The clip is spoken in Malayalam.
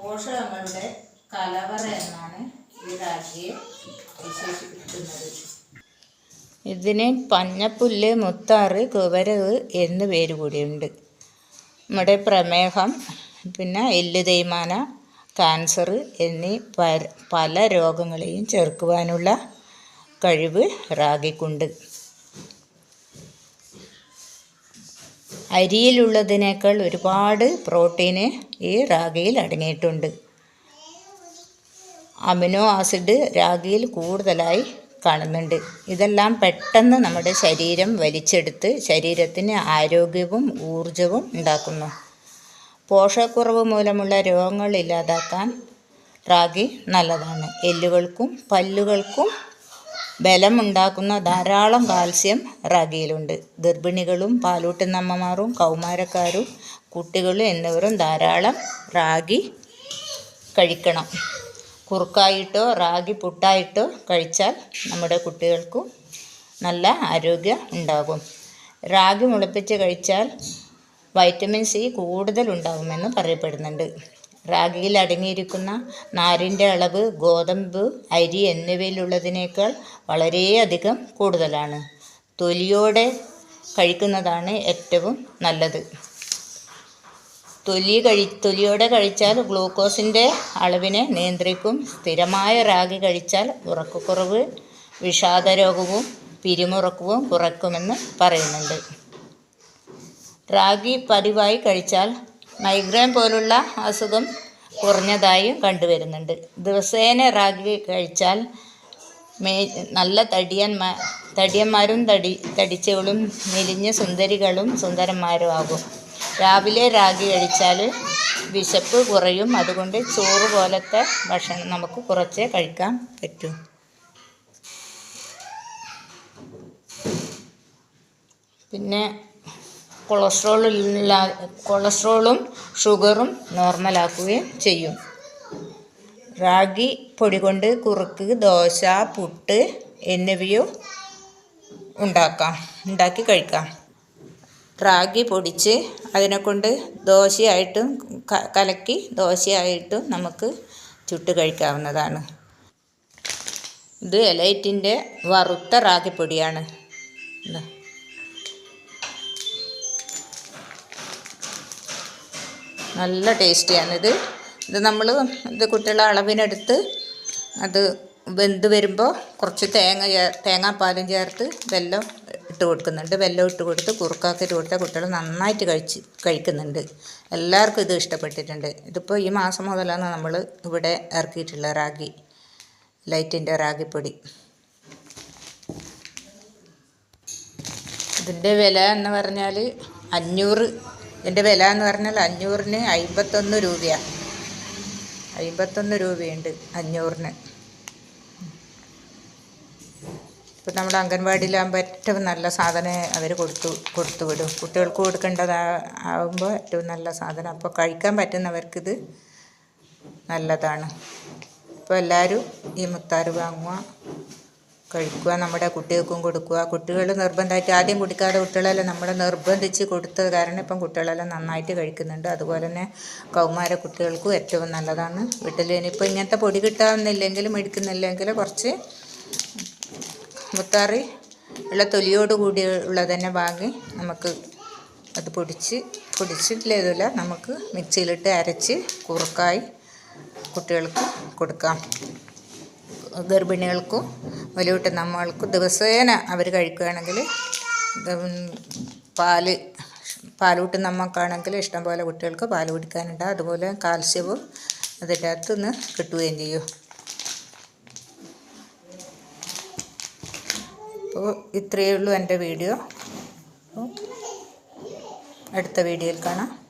പോഷകങ്ങളുടെ കലവറ എന്നാണ് ഈ രാശിയെ വിശേഷിപ്പിക്കുന്നത്. ഇതിന് പഞ്ഞപ്പുല്ല് മുത്താറ് കുവരവ് എന്ന് പേര് കൂടിയുണ്ട്. നമ്മുടെ പ്രമേഹം പിന്നെ എല്ല് തേയ്മാന ക്യാൻസർ എന്നീ പല രോഗങ്ങളെയും ചെറുക്കുവാനുള്ള കഴിവ് റാഗിക്കുണ്ട്. അരിയിലുള്ളതിനേക്കാൾ ഒരുപാട് പ്രോട്ടീന് ഈ റാഗിയിൽ അടങ്ങിയിട്ടുണ്ട്. അമിനോ ആസിഡ് രാഗിയിൽ കൂടുതലായി കാണുന്നുണ്ട്. ഇതെല്ലാം പെട്ടെന്ന് നമ്മുടെ ശരീരം വലിച്ചെടുത്ത് ശരീരത്തിന് ആരോഗ്യവും ഊർജവും ഉണ്ടാക്കുന്നു. പോഷകക്കുറവ് മൂലമുള്ള രോഗങ്ങൾ ഇല്ലാതാക്കാൻ റാഗി നല്ലതാണ്. എല്ലുകൾക്കും പല്ലുകൾക്കും ബലമുണ്ടാക്കുന്ന ധാരാളം കാൽസ്യം റാഗിയിലുണ്ട്. ഗർഭിണികളും പാലൂട്ടുന്നമ്മമാരും കൗമാരക്കാരും കുട്ടികളും എന്നിവരും ധാരാളം റാഗി കഴിക്കണം. കുറുക്കായിട്ടോ റാഗി പുട്ടായിട്ടോ കഴിച്ചാൽ നമ്മുടെ കുട്ടികൾക്കും നല്ല ആരോഗ്യം ഉണ്ടാകും. റാഗി മുളപ്പിച്ച് കഴിച്ചാൽ വൈറ്റമിൻ സി കൂടുതൽ ഉണ്ടാകുമെന്ന് പറയപ്പെടുന്നുണ്ട്. റാഗിയിൽ അടങ്ങിയിരിക്കുന്ന നാരിന്റെ അളവ് ഗോതമ്പ് അരി എന്നിവയിലുള്ളതിനേക്കാൾ വളരെയധികം കൂടുതലാണ്. തൊലിയോടെ കഴിക്കുന്നതാണ് ഏറ്റവും നല്ലത്. തൊലി കഴി തൊലിയോടെ കഴിച്ചാൽ ഗ്ലൂക്കോസിന്റെ അളവിനെ നിയന്ത്രിക്കും. സ്ഥിരമായ റാഗി കഴിച്ചാൽ ഉറക്കക്കുറവ് വിഷാദരോഗവും പിരിമുറക്കവും കുറയ്ക്കുമെന്ന് പറയുന്നുണ്ട്. റാഗി പതിവായി കഴിച്ചാൽ മൈഗ്രെയിൻ പോലുള്ള അസുഖം കുറഞ്ഞതായും കണ്ടുവരുന്നുണ്ട്. ദിവസേന റാഗി കഴിച്ചാൽ മേ നല്ല തടിയന്മാ തടിയന്മാരും തടി തടിച്ചവളും മെലിഞ്ഞ സുന്ദരികളും സുന്ദരന്മാരും ആകും. രാവിലെ റാഗി കഴിച്ചാൽ വിശപ്പ് കുറയും. അതുകൊണ്ട് ചോറ് പോലത്തെ ഭക്ഷണം നമുക്ക് കുറച്ചേ കഴിക്കാൻ പറ്റൂ. പിന്നെ കൊളസ്ട്രോൾ ഇല്ല കൊളസ്ട്രോളും ഷുഗറും നോർമലാക്കുകയും ചെയ്യും. റാഗി പൊടി കൊണ്ട് കുറുക്ക് ദോശ പുട്ട് എന്നിവയോ ഉണ്ടാക്കാം. ഉണ്ടാക്കി കഴിക്കാം. റാഗി പൊടിച്ച് അതിനെക്കൊണ്ട് ദോശയായിട്ടും കലക്കി ദോശയായിട്ടും നമുക്ക് ചുട്ട് കഴിക്കാവുന്നതാണ്. ഇത് എലൈറ്റിന്റെ വറുത്ത റാഗിപ്പൊടിയാണ് ഇതാ നല്ല ടേസ്റ്റിയാണിത്. ഇത് നമ്മൾ ഇത് കുട്ടികളെ അളവിനെടുത്ത് അത് വെന്ത് വരുമ്പോൾ കുറച്ച് തേങ്ങ തേങ്ങാപ്പാലും ചേർത്ത് വെല്ലം ഇട്ട് കൊടുക്കുന്നുണ്ട്. വെല്ലം ഇട്ട് കൊടുത്ത് കുറുക്കാക്കിയിട്ട് കൊടുത്താൽ കുട്ടികൾ നന്നായിട്ട് കഴിച്ച് കഴിക്കുന്നുണ്ട്. എല്ലാവർക്കും ഇത് ഇഷ്ടപ്പെട്ടിട്ടുണ്ട്. ഇതിപ്പോൾ ഈ മാസം മുതലാണ് നമ്മൾ ഇവിടെ ഇറക്കിയിട്ടുള്ള റാഗി ലൈറ്റിന്റെ റാഗിപ്പൊടി. ഇതിന്റെ വില എന്ന് പറഞ്ഞാൽ അഞ്ഞൂറ് ഇതിന്റെ വില എന്ന് പറഞ്ഞാൽ അഞ്ഞൂറിന് അമ്പത്തൊന്ന് രൂപയാണ് അമ്പത്തൊന്ന് രൂപയുണ്ട് അഞ്ഞൂറിന്. ഇപ്പം നമ്മൾ അംഗൻവാടിയിലാകുമ്പോൾ ഏറ്റവും നല്ല സാധനം അവർ കൊടുത്തു കൊടുത്തു വിടും. കുട്ടികൾക്ക് കൊടുക്കേണ്ടതാ ആകുമ്പോൾ ഏറ്റവും നല്ല സാധനം. അപ്പോൾ കഴിക്കാൻ പറ്റുന്നവർക്കിത് നല്ലതാണ്. അപ്പോൾ എല്ലാവരും ഈ മുത്താറ് വാങ്ങുക. കഴിക്കുക നമ്മുടെ കുട്ടികൾക്കും കൊടുക്കുക. കുട്ടികൾ നിർബന്ധമായിട്ട് ആദ്യം കുടിക്കാതെ കുട്ടികളെല്ലാം നമ്മൾ നിർബന്ധിച്ച് കൊടുത്തത്. കാരണം ഇപ്പം കുട്ടികളെല്ലാം നന്നായിട്ട് കഴിക്കുന്നുണ്ട്. അതുപോലെ തന്നെ കൗമാര കുട്ടികൾക്കും ഏറ്റവും നല്ലതാണ് വീട്ടിൽ. ഇനിയിപ്പോൾ ഇങ്ങനത്തെ പൊടി കിട്ടാമെന്നില്ലെങ്കിലും മേടിക്കുന്നില്ലെങ്കിൽ കുറച്ച് മുത്താറി ഉള്ള തൊലിയോട് കൂടി ഉള്ളത് തന്നെ വാങ്ങി നമുക്ക് അത് പൊടിച്ച് പൊടിച്ചിട്ടില്ല നമുക്ക് മിക്സിയിലിട്ട് അരച്ച് കുറുക്കായി കുട്ടികൾക്ക് കൊടുക്കാം. ഗർഭിണികൾക്കും വലിയൂട്ടുന്ന നമ്മൾക്കും ദിവസേന അവർ കഴിക്കുകയാണെങ്കിൽ പാൽ പാൽ കൂട്ടുന്ന നമ്മൾക്കാണെങ്കിൽ ഇഷ്ടംപോലെ കുട്ടികൾക്ക് പാൽ കുടിക്കാനുണ്ട്. അതുപോലെ കാൽസ്യവും അതിന്റെ അകത്ത് നിന്ന് കിട്ടുകയും ചെയ്യും. അപ്പോൾ ഇത്രയേ ഉള്ളൂ എന്റെ വീഡിയോ. അടുത്ത വീഡിയോയിൽ കാണാം.